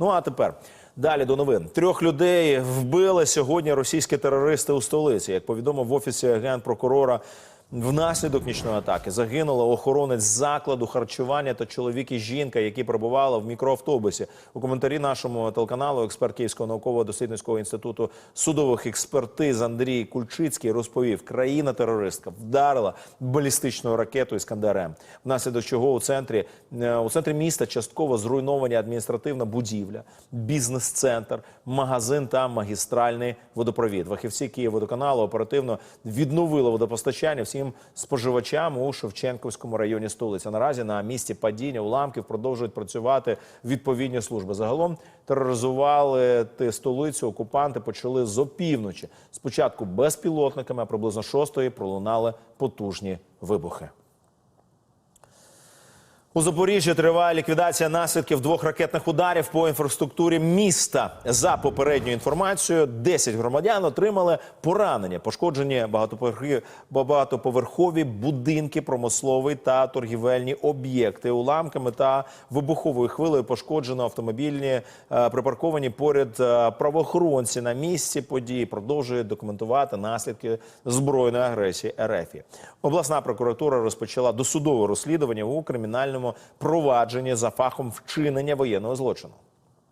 Ну а тепер далі до новин. Трьох людей вбили сьогодні російські терористи у столиці. Як повідомив в офісі генпрокурора, внаслідок нічної атаки загинула охоронець закладу харчування та чоловік і жінка, які перебували в мікроавтобусі. У коментарі нашому телеканалу експерт Київського науково-дослідницького інституту судових експертиз Андрій Кульчицький розповів, країна-терористка вдарила балістичною ракетою Іскандер М, внаслідок чого у центрі е, у центрі міста частково зруйновані адміністративна будівля, бізнес-центр, магазин та магістральний водопровід. Фахівці Київводоканалу оперативно відновили водопостачання всім споживачам у Шевченківському районі столиці. Наразі на місці падіння уламків продовжують працювати відповідні служби. Загалом тероризували ти столицю. Окупанти почали з опівночі. Спочатку безпілотниками, а приблизно шостої пролунали потужні вибухи. У Запоріжжі триває ліквідація наслідків двох ракетних ударів по інфраструктурі міста. За попередньою інформацією, 10 громадян отримали поранення, пошкоджені багатоповерхові, будинки, промисловий та торгівельні об'єкти. Уламками та вибуховою хвилею пошкоджено автомобільні е, припарковані поряд е, правоохоронці на місці події. Продовжують документувати наслідки збройної агресії РФ. Обласна прокуратура розпочала досудове розслідування у кримінальному провадженні за фахом вчинення воєнного злочину.